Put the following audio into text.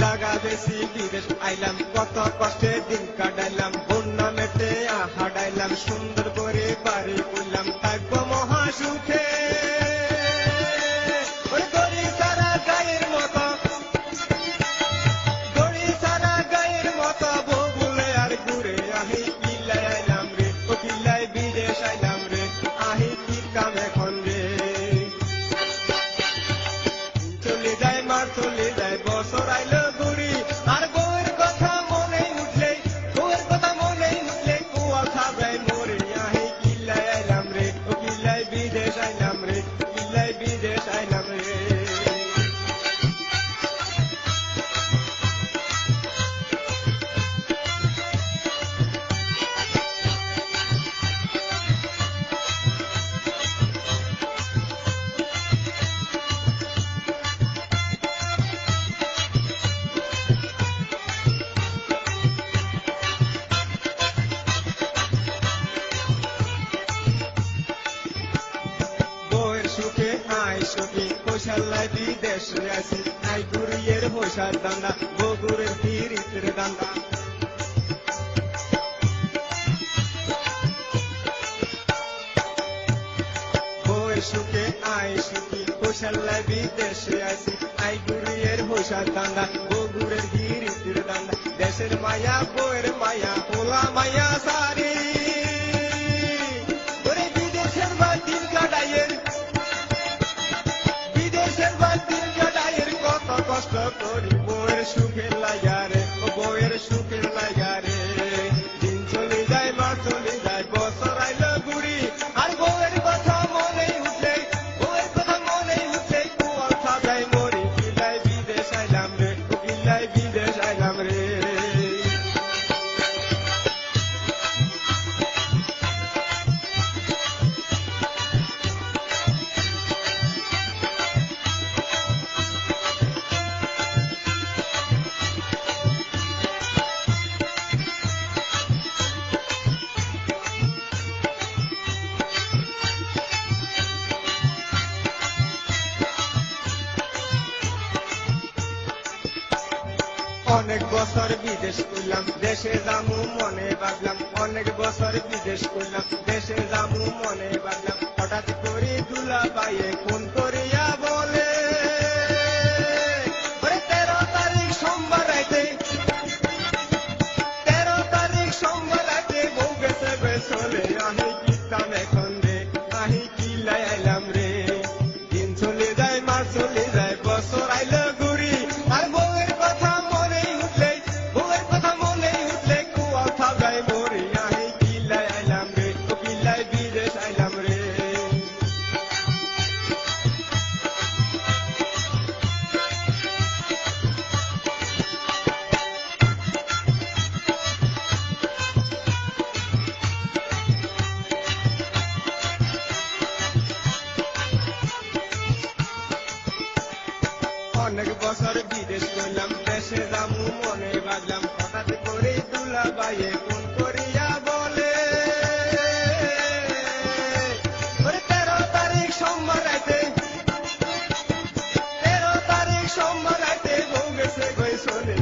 গেছি বিদেশ আইলাম কত কষ্টে দিন কাটাইলাম বন্যা মেতে হাডাইলাম সুন্দর করে বাড়ি করলাম। হোসাল্লাই বিদেশে আসি আই গুরিয়ের হোসার দান্দা বগুরের হিরিতের দান্দা সুখে আয় সুখী হোসাল্লাই বিদেশে আসি আই গুরিয়ের দান্দা বগুরের হিরিতের দান্দা দেশের মায়া বউয়ের মায়া ওলা মায়া সারি বউয়ের সুখের লাগারে ও বউয়ের সুখের লাগারে দিন চলে যায় মাস চলে যায় বছর আইলো অনেক বছর বিদেশ করলাম, দেশে যামু মনে ভাবলাম, অনেক বছর বিদেশ করলাম, দেশে যামু মনে ভাবলাম, হঠাৎ করি দুলা পায়ে ফোন করিয়া বলে তেরো তারিখ সোমবার রাইতে, তেরো তারিখ সোমবার রাইতে বউ গেছে বেসলে আমি অনেক বছর বিদেশ করলাম দেশে জামু মনে বাজলাম হঠাৎ করে দুলা বাইয়ে কোন করিয়া বলে তেরো তারিখ সোমবার রাইতে, তেরো তারিখ সোমবার রাইতে বউ গেছে গেছে